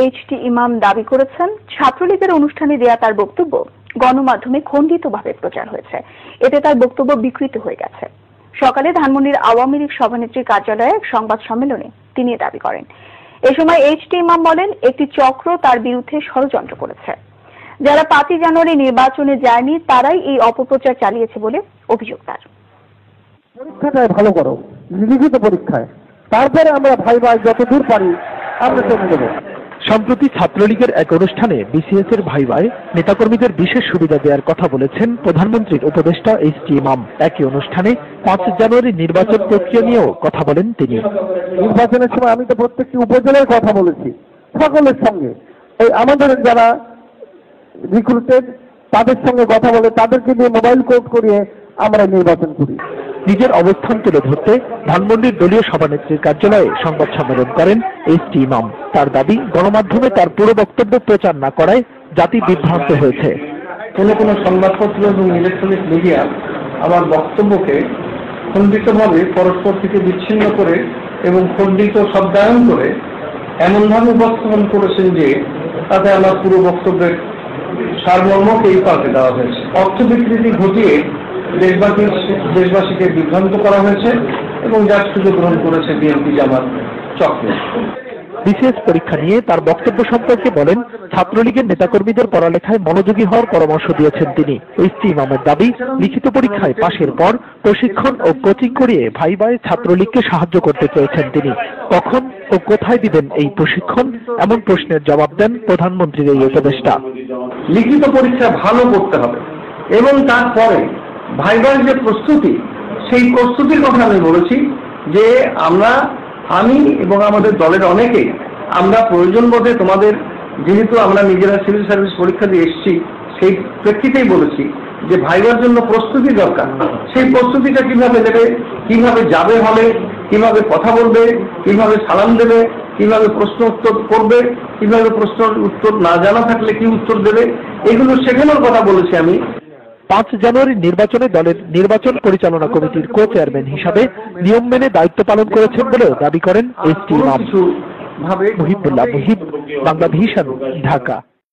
H T ইমাম দাবি করেছেন, ছাত্রলীগের অনুষ্ঠানে দেয়া তার বক্তব্য গণমাধ্যমে খণ্ডিতভাবে প্রচার হয়েছে। এতে তার বক্তব্য বিকৃত হয়ে গেছে। সকালে ধানমন্ডির আওয়ামী লীগ সভানেত্রীর কার্যালয়ে এক সংবাদ সম্মেলনে তিনি দাবি করেন। এ সময় এইচ টি ইমাম বলেন, একটি চক্র তার বিরুদ্ধে ষড়যন্ত্র করেছে। যারা পাঁচই জানুয়ারি নির্বাচনে যায়নি, তারাই এই অপপ্রচার চালিয়েছে বলে অভিযোগ তার। পরীক্ষাটায় ভালো করো, লিখিত পরীক্ষায়। তারপরে আমরা ভাই ভাই যত দূর পারি, আমরা চলে দেবো সম্প্রতি ছাত্রলীগের এক অনুষ্ঠানে বিসিএস এর ভাইভাই নেতাকর্মীদের বিশেষ সুবিধা দেওয়ার কথা বলেছেন প্রধানমন্ত্রীর উপদেষ্টা এইচ টি ইমাম একই অনুষ্ঠানে পাঁচ জানুয়ারি নির্বাচন প্রক্রিয়া নিয়েও কথা বলেন তিনি। নির্বাচনের সময় আমি তো প্রত্যেকটি উপজেলার কথা বলেছি, সকলের সঙ্গে। এই আমাদের যারা রিক্রুটেড তাদের সঙ্গে কথা বলে, তাদেরকে নিয়ে মোবাইল কোড করিয়ে আমরা নির্বাচন করি। নিজের অবস্থান তুলে ধরতে ধানমন্ডির দলীয় সভানেত্রীর কার্যালয়ে সংবাদ সম্মেলন করেন এইচ টি ইমাম। তার দাবি, গণমাধ্যমে তার পুরো বক্তব্য প্রচার না করায় জাতি বিভ্রান্ত হয়েছে। কোনো কোনো সংবাদপত্র এবং ইলেকট্রনিক মিডিয়া আমার বক্তব্যকে খণ্ডিতভাবে পরস্পর থেকে বিচ্ছিন্ন করে এবং খণ্ডিত শব্দায়ন করে এমনভাবে উপস্থাপন করেছেন যে তাতে আমার পুরো বক্তব্যের সারমর্মকেই পাল্টে দেওয়া হয়েছে। অর্থ বিকৃতি ঘটিয়ে দেশবাসী দেশবাসীকে বিভ্রান্ত করা হয়েছে এবং যার সুযোগ গ্রহণ করেছে বিএনপি জামাত চক্র। বিসিএস পরীক্ষা নিয়ে তার বক্তব্য সম্পর্কে বলেন ছাত্রলীগের নেতাকর্মীদের পড়ালেখায় মনোযোগী হওয়ার পরামর্শ দিয়েছেন তিনি। টি ইমামের দাবি লিখিত পরীক্ষায় পাশের পর প্রশিক্ষণ ও কোচিং করিয়ে ভাই ভাই ছাত্রলীগকে সাহায্য করতে চেয়েছেন তিনি। কখন ও কোথায় দিবেন এই প্রশিক্ষণ? এমন প্রশ্নের জবাব দেন প্রধানমন্ত্রীর এই উপদেষ্টা। লিখিত পরীক্ষা ভালো করতে হবে এবং তারপরে ভাইবার যে প্রস্তুতি, সেই প্রস্তুতির কথা আমি বলেছি যে আমরা, আমি এবং আমাদের দলের অনেকেই আমরা প্রয়োজন বোধে তোমাদের, যেহেতু আমরা নিজেরা সিভিল সার্ভিস পরীক্ষা দিয়ে এসেছি, সেই প্রেক্ষিতেই বলেছি যে ভাইবার জন্য প্রস্তুতি দরকার। সেই প্রস্তুতিটা কীভাবে দেবে, কীভাবে যাবে হলে, কীভাবে কথা বলবে, কীভাবে সালাম দেবে, কীভাবে প্রশ্ন উত্তর করবে, কীভাবে প্রশ্ন উত্তর না জানা থাকলে কি উত্তর দেবে, এগুলো শেখানোর কথা বলেছি আমি। পাঁচ জানুয়ারির নির্বাচনে দলের নির্বাচন পরিচালনা কমিটির কো চেয়ারম্যান হিসাবে নিয়ম মেনে দায়িত্ব পালন করেছেন বলেও দাবি করেন S T Imam. Muhibullah Muhib Bangla vision Dhaka.